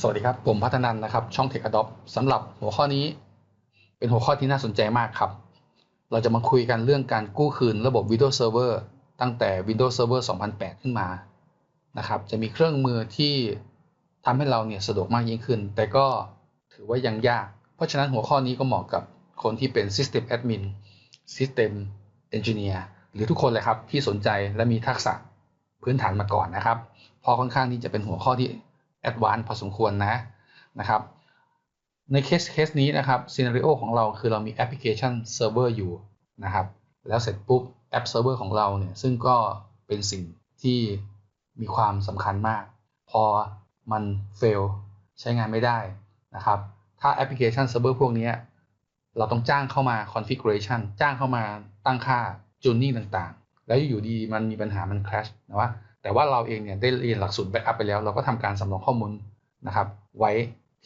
สวัสดีครับ ผมพัฒนันนะครับ ช่อง Tech Adopt สำหรับหัวข้อนี้ เป็นหัวข้อที่น่าสนใจมากครับ เราจะมาคุยกันเรื่องการกู้คืนระบบ Windows Server ตั้งแต่ Windows Server 2008 ขึ้นมานะครับ จะมีเครื่องมือที่ทำให้เราเนี่ยสะดวกมากยิ่งขึ้น แต่ก็ถือว่ายังยาก เพราะฉะนั้นหัวข้อนี้ก็เหมาะกับคนที่เป็น System Admin System Engineer หรือทุกคนเลยครับที่สนใจและมีทักษะพื้นฐานมาก่อนนะครับ เพราะค่อนข้างที่จะเป็นหัวข้อที่ แอดวานซ์พอสมควรนะนะครับ ในเคสเคสนี้นะครับซีนารีโอของเราคือเรามีแอปพลิเคชันเซิร์ฟเวอร์อยู่นะครับ แล้วเสร็จปุ๊บแอปเซิร์ฟเวอร์ของเราเนี่ยซึ่งก็เป็นสิ่งที่มีความสำคัญมาก พอมันเฟลใช้งานไม่ได้นะครับ ถ้าแอปพลิเคชันเซิร์ฟเวอร์พวกนี้เราต้องจ้างเข้ามา configuration จ้างเข้ามาตั้งค่า tuning ต่างๆ แล้วอยู่ดีมันมีปัญหามัน crash นะว่า แต่ว่าเราเองเนี่ยได้เรียนหลักสูตรแบ็กอัพไปแล้ว เราก็ทำการสำรองข้อมูลนะครับ ไว้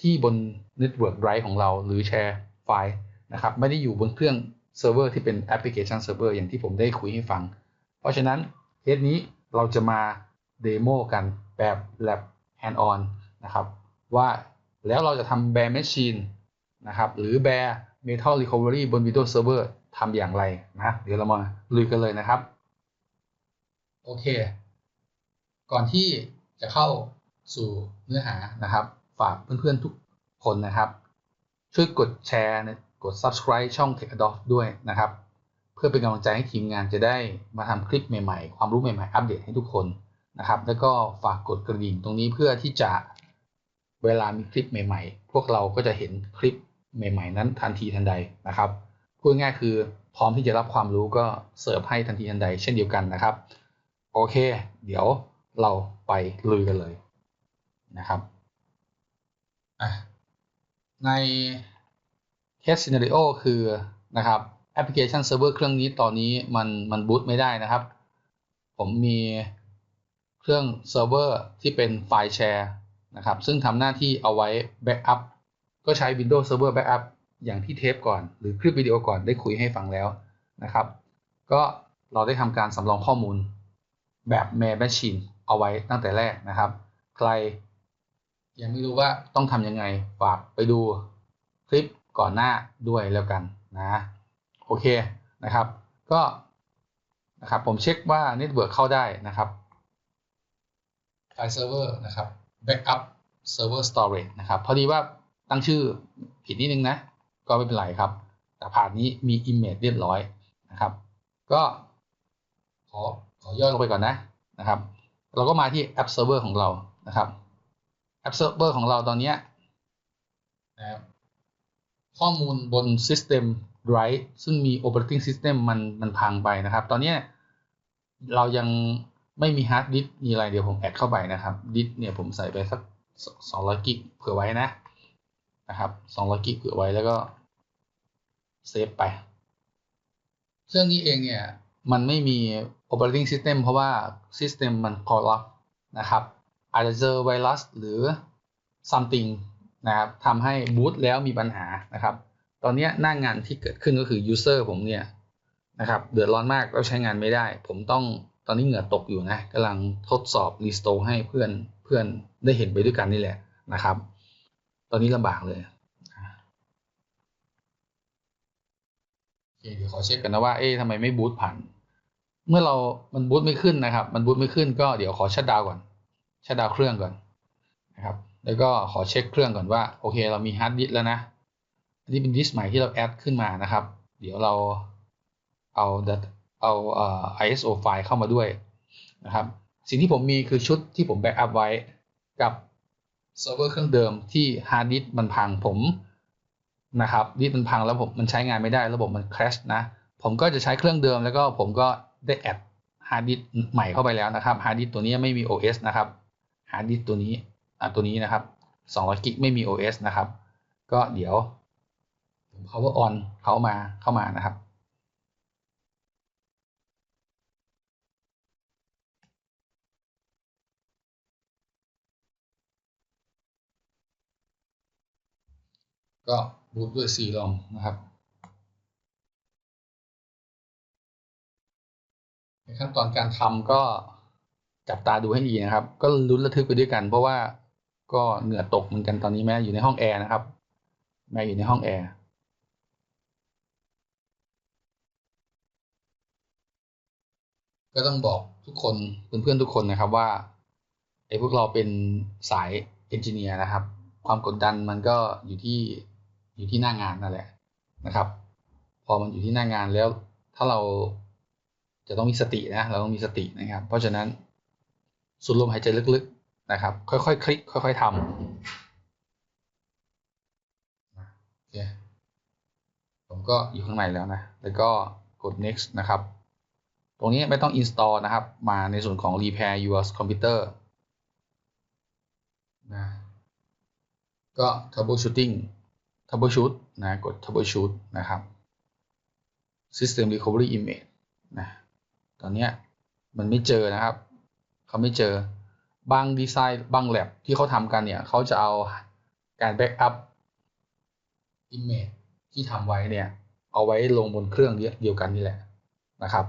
ที่บน Network Drive ของเราหรือแชร์ไฟล์นะครับ ไม่ได้อยู่บนเครื่องเซิร์ฟเวอร์ที่เป็นแอปพลิเคชันเซิร์ฟเวอร์อย่างที่ผมได้คุยให้ฟัง เพราะฉะนั้นเคสนี้เราจะมาเดโมกันแบบ lab hand on นะครับ ว่าแล้วเราจะทำ bare machine นะครับ หรือ bare metal recovery บน Windows Server ทำอย่างไรนะ เดี๋ยวเรามาลุยกันเลยนะครับ โอเค ก่อนที่จะเข้าสู่เนื้อหานะครับ ฝากเพื่อนๆทุกคนนะครับ ช่วยกดแชร์กด subscribe ช่อง Tech Adopt ด้วยนะครับ เพื่อเป็นกำลังใจให้ทีมงานจะได้มาทำคลิปใหม่ๆ ความรู้ใหม่ๆ อัปเดตให้ทุกคนนะครับ แล้วก็ฝากกดกระดิ่งตรงนี้เพื่อที่จะเวลามีคลิปใหม่ ๆ พวกเราก็จะเห็นคลิปใหม่ ๆ นั้นทันทีทันใดนะครับพูดง่ายคือพร้อมที่จะรับความรู้ก็เสิร์ฟให้ทันทีทันใดเช่นเดียวกันนะครับ โอเค เดี๋ยว เราไปลุยกันเลยนะครับในเคสซีนารีโอคือนะครับแอปพลิเคชันเซิร์ฟเวอร์เครื่องนี้ตอนนี้มันมันบูตไม่ได้นะครับ ผมมีเครื่องเซิร์ฟเวอร์ที่เป็นไฟล์แชร์นะครับซึ่งทำหน้าที่เอาไว้แบ็กอัพก็ใช้ Windows Server Backup อย่างที่เทปก่อน หรือคลิปวิดีโอก่อนได้คุยให้ฟังแล้วนะครับ ก็เราได้ทำการสำรองข้อมูลแบบ m a r Machine เอาไว้ตั้งแต่แรกนะครับ ใครยังไม่รู้ว่าต้องทำยังไงฝากไปดูคลิปก่อนหน้าด้วยแล้วกันนะโอเคนะครับ ก็นะครับผมเช็คว่าเน็ตเวิร์กเข้าได้นะครับไฟล์เซิร์ฟเวอร์นะครับ backup server storage นะครับพอดีว่าตั้งชื่อผิดนิดนึงนะ ก็ไม่เป็นไรครับ แต่ผ่านนี้มี image เรียบร้อยนะครับ ก็ขอขอย่อลงไปก่อนนะนะครับ เราก็มาที่แอปเซิร์ฟเวอร์ของเรานะครับแอปเซิร์ฟเวอร์ของเราตอนนี้นะครับข้อมูลบน System Drive ซึ่งมี Operating System มันมันพังไปนะครับ ตอนนี้เรายังไม่มีฮาร์ดดิสมีอะไรเดี๋ยวผมแอดเข้าไปนะครับดิสเนี่ยผมใส่ไปสัก200กิกเผื่อไว้นะนะครับ200กิกเผื่อไว้แล้วก็เซฟไปเครื่องนี้เองเนี่ยมันไม่มี operating system เพราะว่า system มัน corrupt นะครับ อาจจะเจอไวรัสหรือ something นะครับทำให้บูตแล้วมีปัญหานะครับ ตอนนี้หน้างงานที่เกิดขึ้นก็คือ user ผมเนี่ยนะครับเดือดร้อนมากแล้วใช้งานไม่ได้ ผมต้องตอนนี้เหงื่อตกอยู่นะกำลังทดสอบ restore ให้เพื่อนเพื่อนได้เห็นไปด้วยกันนี่แหละนะครับ ตอนนี้ลำบากเลยโอเคเดี๋ยวขอเช็คกันนะว่าเอ๊ะทำไมไม่บูตผ่าน เมื่อเรามันบูตไม่ขึ้นนะครับ มันบูตไม่ขึ้นก็เดี๋ยวขอชัดดาวก่อนชัดดาวเครื่องก่อนนะครับ แล้วก็ขอเช็คเครื่องก่อนว่าโอเค เรามีฮาร์ดดิสแล้วนะอันนี้เป็นดิสใหม่ที่เราแอดขึ้นมานะครับ เดี๋ยวเราเอาเอาเอ่อ ISO ไฟล์เข้ามาด้วยนะครับ สิ่งที่ผมมีคือชุดที่ผมแบ็กอัพไว้กับเซิร์ฟเวอร์เครื่องเดิมที่ฮาร์ดดิสมันพังผมนะครับดิสมันพังแล้วผมมันใช้งานไม่ได้ระบบมันคราชนะ ผมก็จะใช้เครื่องเดิมแล้วก็ผมก็ ได้แอดฮาร์ดดิสใหม่เข้าไปแล้วนะครับฮาร์ดดิสตัวนี้ไม่มี OS นะครับฮาร์ดดิสตัวนี้อ่าตัวนี้นะครับ200กิกไม่มี OS นะครับ ก็เดี๋ยวผม power on เขามาเข้ามานะครับก็บูตด้วย C ลองนะครับ ขั้นตอนการทำก็จับตาดูให้ดีนะครับ ก็ลุ้นระทึกไปด้วยกัน เพราะว่าก็เหงื่อตกเหมือนกันตอนนี้แม่อยู่ในห้องแอร์นะครับ แม่อยู่ในห้องแอร์ก็ต้องบอกทุกคนเพื่อนๆทุกคนนะครับว่าไอ้พวกเราเป็นสายเอนจิเนียร์นะครับ ความกดดันมันก็อยู่ที่อยู่ที่หน้างานนั่นแหละนะครับ พอมันอยู่ที่หน้างานแล้วถ้าเรา จะต้องมีสตินะ เราต้องมีสตินะครับ เพราะฉะนั้นสูดลมหายใจลึกๆนะครับ ค่อยๆคลิก ค่อยๆทำผมก็อยู่ข้างในแล้วนะ แล้วก็กด next นะครับ ตรงนี้ไม่ต้อง install นะครับ มาในส่วนของ repair your computer นะก็ troubleshooting troubleshoot นะ กด troubleshoot นะครับ system recovery image นะ อนนี้มันไม่เจอนะครับเขาไม่เจอบางดีไซน์บางแลบที่เขาทำกันเนี่ยเขาจะเอาการแบ็กอัพ image ที่ทำไว้เนี่ยเอาไว้ลงบนเครื่องเดียวกันนี่แหละนะครับ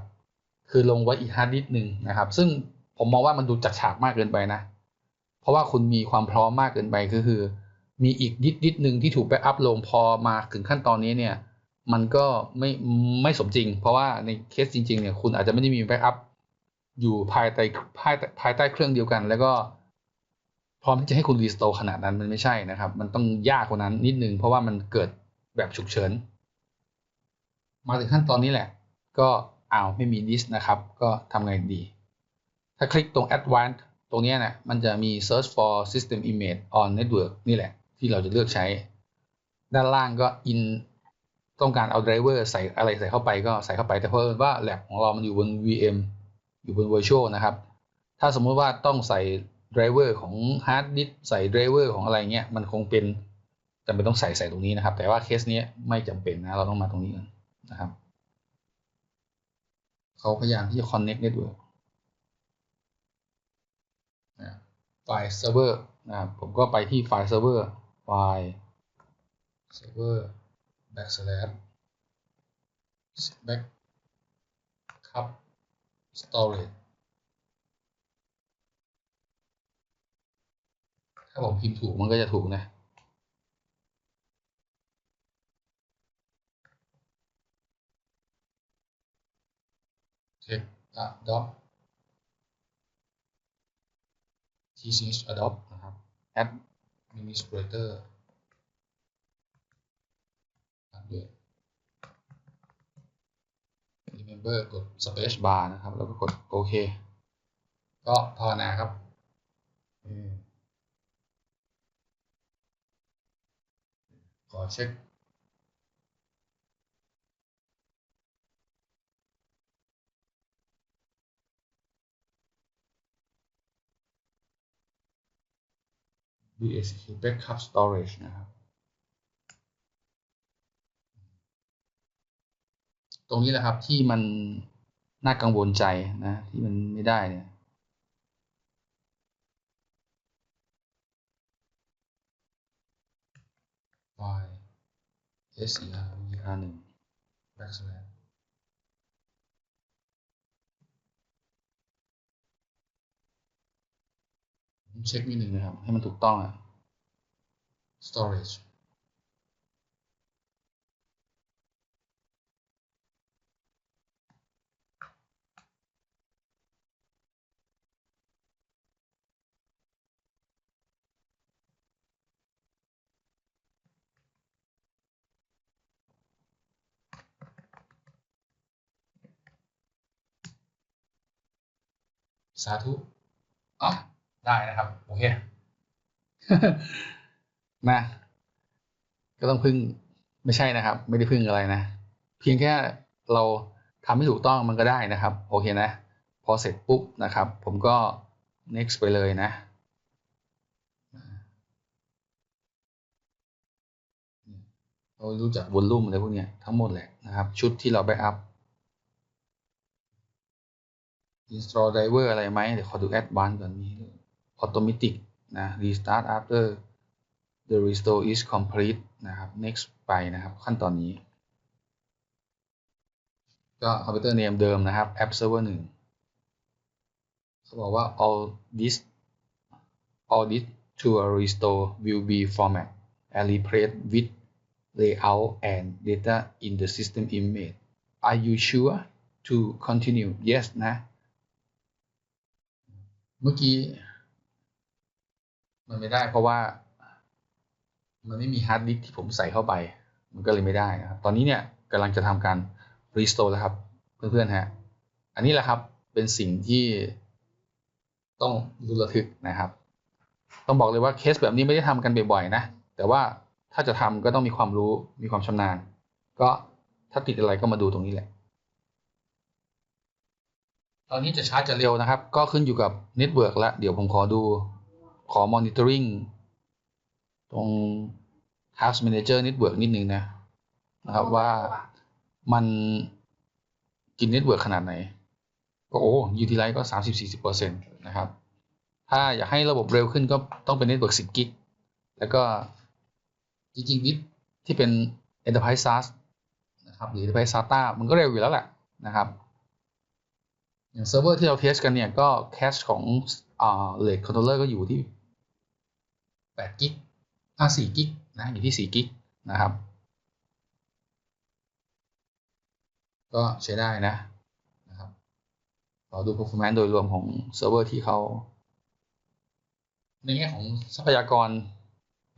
คือลงไว้อีกฮาร์ดดิสก์หนึ่งนะครับ ซึ่งผมมองว่ามันดูจัดฉากมากเกินไปนะ เพราะว่าคุณมีความพร้อมมากเกินไปก็คือ มีอีกดิสดิสหนึ่งที่ถูกแบ็กอัพลงพอมาถึงขั้นตอนนี้เนี่ย มันก็ไม่ไม่สมจริง เพราะว่าในเคสจริงๆเนี่ยคุณอาจจะไม่ได้มีแบ็กอัพอยู่ภายใต้ภายภายใต้เครื่องเดียวกัน แล้วก็พร้อมที่จะให้คุณรีสโตร์ขนาดนั้นมันไม่ใช่นะครับ มันต้องยากกว่านั้นนิดนึง เพราะว่ามันเกิดแบบฉุกเฉิน มาถึงขั้นตอนนี้แหละ ก็อ้าวไม่มีดิสนะครับ ก็ทำไงดี ถ้าคลิกตรง advanced ตรงนี้นะมันจะมี search for system image on network นี่แหละ ที่เราจะเลือกใช้ ด้านล่างก็ in ต้องการเอา driver ใส่อะไรใส่เข้าไปก็ใส่เข้าไปแต่เพราะว่า lab ของเรามันอยู่บน VM อยู่บน virtual นะครับ ถ้าสมมุติว่าต้องใส่ driver ของ hard disk ใส่ driver ของอะไรเงี้ยมันคงเป็นจำเป็นต้องใส่ใส่ตรงนี้นะครับ แต่ว่าเคสนี้ไม่จำเป็นนะเราต้องมาตรงนี้กันนะครับเขาพยายามที่จะ connect network ไฟล์เซิร์ฟเวอร์นะครับผมก็ไปที่ไฟล์เซิร์ฟเวอร์ไฟล์เซิร์ฟเวอร์ backslash backup storage ถ้าผมพิมพ์ถูกมันก็จะถูกนะ check adopt tch adopt นะครับ administrator อัปเดต remember กด space bar นะครับ แล้วก็กดโอเค ก็ภาวนาครับขอเช็ค BSQ Backup Storage นะครับ ตรงนี้แหละครับที่มันน่ากังวลใจนะ ที่มันไม่ได้เนี่ยไฟล์ ser er 1 backslash เช็คนิดหนึ่งนะครับ ให้มันถูกต้องอะ storage สาธุอ๋อได้นะครับ โอเค นะ ก็ต้องพึ่ง ไม่ใช่นะครับ ไม่ได้พึ่งอะไรนะ เพียงแค่เราทำให้ถูกต้องมันก็ได้นะครับ โอเคนะ พอเสร็จปุ๊บนะครับ ผมก็ next ไปเลยนะเรารู้จักวอลลุ่มอะไรพวกนี้ทั้งหมดแหละนะครับ ชุดที่เราแบ็กอัพ install driver อะไรไหมเดี๋ยวขอดู advanced ก่อนนี้ automatic นะ restart after the restore is complete นะครับ next ไปนะครับ ขั้นตอนนี้ ก็ computer name เดิมนะครับ app server 1เขาบอกว่า all this all this to a restore will be format and replaced with layout and data in the system image are you sure to continue yes นะ เมื่อกี้ มันไม่ได้เพราะว่า มันไม่มีฮาร์ดดิสก์ที่ผมใส่เข้าไป มันก็เลยไม่ได้นะครับ ตอนนี้เนี่ยกำลังจะทำการ restore แล้วครับ เพื่อนๆฮะ อันนี้แหละครับเป็นสิ่งที่ต้องดูระทึกนะครับ ต้องบอกเลยว่าเคสแบบนี้ไม่ได้ทำกันบ่อยๆนะ แต่ว่าถ้าจะทำก็ต้องมีความรู้มีความชำนาญ ก็ถ้าติดอะไรก็มาดูตรงนี้แหละ ตอนนี้จะช้าจะเร็วนะครับ ก็ขึ้นอยู่กับเน็ตเวิร์กแล้วเดี๋ยวผมขอดูขอ monitoring ตรง task manager network นิดนึงนะนะครับว่ามันกินเน็ตเวิร์กขนาดไหน ก็โอ้ยูทิไลท์ก็30-40%นตนะครับ ถ้าอยากให้ระบบเร็วขึ้นก็ต้องเป็นเน็ตเวิร์ก10กิก แล้วก็จริงๆวิดที่เป็น Enterprise SaaS นะครับหรือ Enterprise SATA มันก็เร็วอยู่แล้วแหละนะครับ อย่างเซิร์ฟเวอร์ที่เราเทสกันเนี่ยก็แคชของอ่าเลดคอนโทรลเลอร์ก็อยู่ที่8กิกอ่า4กิกนะอยู่ที่4กิกนะครับ ก็ใช้ได้นะนะครับเราดู performance โดยรวมของเซิร์ฟเวอร์ที่เขาในแง่ของทรัพยากร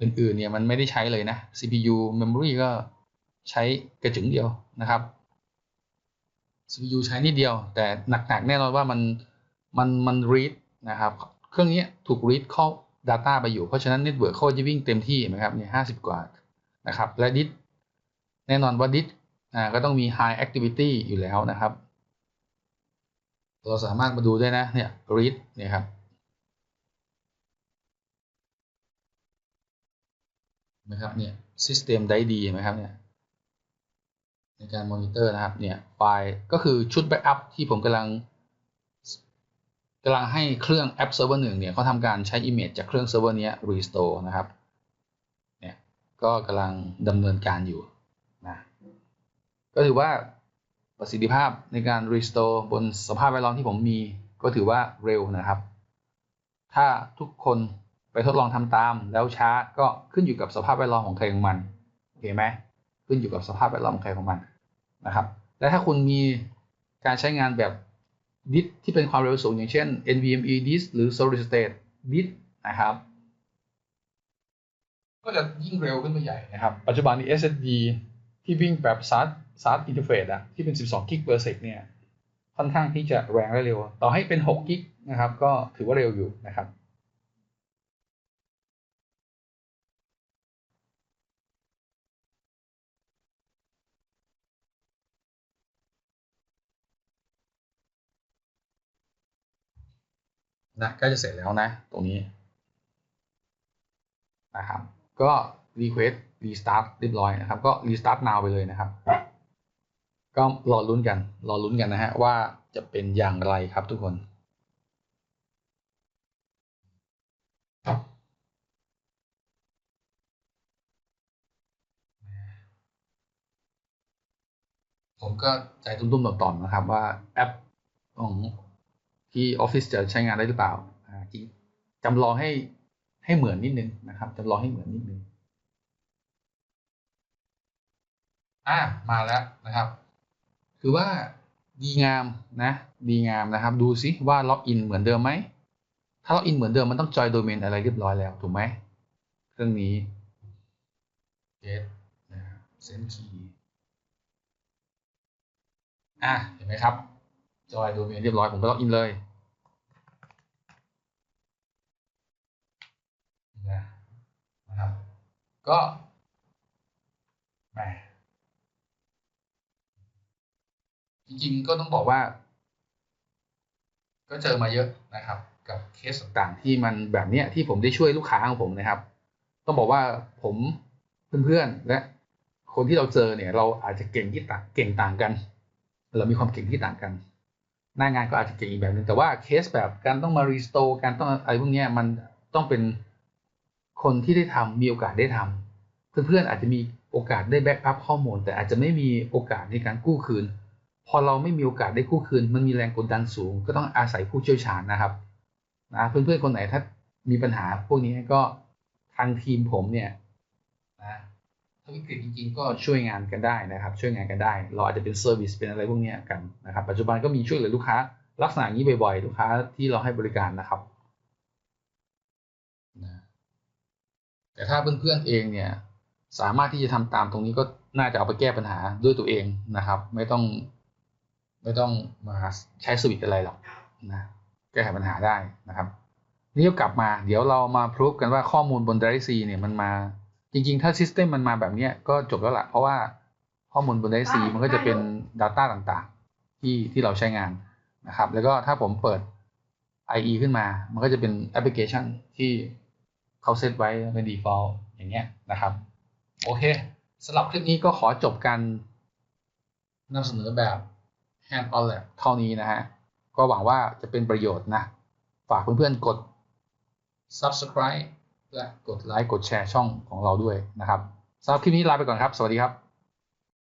อื่นๆเนี่ยมันไม่ได้ใช้เลยนะ CPU memory ก็ใช้กระจึงเดียวนะครับ CPU ใช้นิดเดียว แต่หนักๆแน่นอนว่ามันมันมัน read นะครับ เครื่องนี้ถูก read เข้า data ไปอยู่ เพราะฉะนั้น network เขาจะวิ่งเต็มที่นะครับเนี่ยห้าสิบกว่านะครับ และดิสแน่นอนว่าดิสอ่าก็ต้องมี high activity อยู่แล้วนะครับ เราสามารถมาดูได้นะเนี่ย read เนี่ยครับนะครับเนี่ย system ได้ดีไหมครับเนี่ย ในการมอนิเตอร์นะครับเนี่ยไฟล์ก็คือชุดแบ็กอัพที่ผมกำลังกำลังให้เครื่องแอปเซิร์ฟเวอร์หนึ่งเนี่ยเขาทำการใช้ Image จากเครื่องเซิร์ฟเวอร์นี้ restore นะครับเนี่ยก็กำลังดำเนินการอยู่นะก็ถือว่าประสิทธิภาพในการ restore บนสภาพแวดล้อมที่ผมมี ก็ถือว่าเร็วนะครับ ถ้าทุกคนไปทดลองทำตามแล้วช้าก็ขึ้นอยู่กับสภาพแวดล้อมของใครของมันโอเคไหม ขึ้นอยู่กับสภาพแวดล้อมใครของมันนะครับ และถ้าคุณมีการใช้งานแบบดิสที่เป็นความเร็วสูงอย่างเช่น NVMe disk หรือ solid state disk นะครับ ก็จะยิ่งเร็วขึ้นไปใหญ่นะครับ ปัจจุบันนี้ SSD ที่วิ่งแบบ SAT SAT interface อะที่เป็น 12 กิก per sec เนี่ย ค่อนข้างที่จะแรงและเร็ว ต่อให้เป็น 6 กิกนะครับ ก็ถือว่าเร็วอยู่นะครับ นะใกล้จะเสร็จแล้วนะ ตรงนี้นะครับก็ request restart เรียบร้อยนะครับ ก็ restart now ไปเลยนะครับ ก็รอลุ้นกัน รอลุ้นกันนะฮะว่าจะเป็นอย่างไรครับทุกคนผมก็ใจตุ้มๆต่อมๆนะครับว่าแอปของ ที่ Office จะใช้งานได้หรือเปล่าจริงจำลองให้ให้เหมือนนิดนึงนะครับจำลองให้เหมือนนิดนึงอ่ามาแล้วนะครับ คือว่าดีงามนะ ดีงามนะครับ ดูซิว่าล็อกอินเหมือนเดิมไหม ถ้าล็อกอินเหมือนเดิมมันต้องจอยโดเมนอะไรเรียบร้อยแล้วถูกไหมเครื่องนี้ get นะเซนคีอะเห็นไหมครับ จอยโดเมนเรียบร้อยผมก็ล็อกอินเลยนะครับก็แหมจริงๆก็ต้องบอกว่า ก็เจอมาเยอะนะครับ กับเคสต่างๆที่มันแบบเนี้ยที่ผมได้ช่วยลูกค้าของผมนะครับ ต้องบอกว่าผมเพื่อนๆและคนที่เราเจอเนี่ย เราอาจจะเก่งที่ต่างเก่งต่างกัน เรามีความเก่งที่ต่างกัน หน้างานก็อาจจะเก่งอีกแบบหนึ่งแต่ว่าเคสแบบการต้องมารีสโตร์การต้องอะไรพวกนี้มันต้องเป็นคนที่ได้ทำมีโอกาสได้ทำเพื่อนๆอาจจะมีโอกาสได้แบ็กอัพข้อมูล แต่อาจจะไม่มีโอกาสในการกู้คืน พอเราไม่มีโอกาสได้กู้คืน มันมีแรงกดดันสูง ก็ต้องอาศัยผู้เชี่ยวชาญนะครับนะเพื่อนๆคนไหนถ้ามีปัญหาพวกนี้ก็ทางทีมผมเนี่ย ถ้าวิกฤตจริงๆ ก็ช่วยงานกันได้นะครับ ช่วยงานกันได้ เราอาจจะเป็นเซอร์วิสเป็นอะไรพวกนี้กันนะครับ ปัจจุบันก็มีช่วยเหลือลูกค้า ลักษณะนี้บ่อยๆ ลูกค้าที่เราให้บริการนะครับนะแต่ถ้าเพื่อนๆเองเนี่ยสามารถที่จะทำตามตรงนี้ก็น่าจะเอาไปแก้ปัญหาด้วยตัวเองนะครับ ไม่ต้อง ไม่ต้องมาใช้สวิตอะไรหรอกนะแก้ไขปัญหาได้นะครับ นี่ก็กลับมา เดี๋ยวเรามาพิสูจกันว่าข้อมูลบน Drive C เนี่ยมันมา จริงๆ ถ้า System มันมาแบบเนี้ยก็จบแล้วละเพราะว่าข้อมูลบน Drive C มันก็จะเป็น Data ต่างๆ ที่ที่เราใช้งานนะครับ แล้วก็ถ้าผมเปิด IE ขึ้นมา มันก็จะเป็นแอปพลิเคชันที่เขาเซตไว้เป็น default อย่างเงี้ยนะครับ โอเคสำหรับคลิปนี้ก็ขอจบการนำเสนอแบบ hand on lab เท่านี้นะฮะ ก็หวังว่าจะเป็นประโยชน์นะ ฝากเพื่อนๆกด subscribe และกดไลค์กดแชร์ช่องของเราด้วยนะครับสำหรับคลิปนี้ลาไปก่อนครับ สวัสดีครับ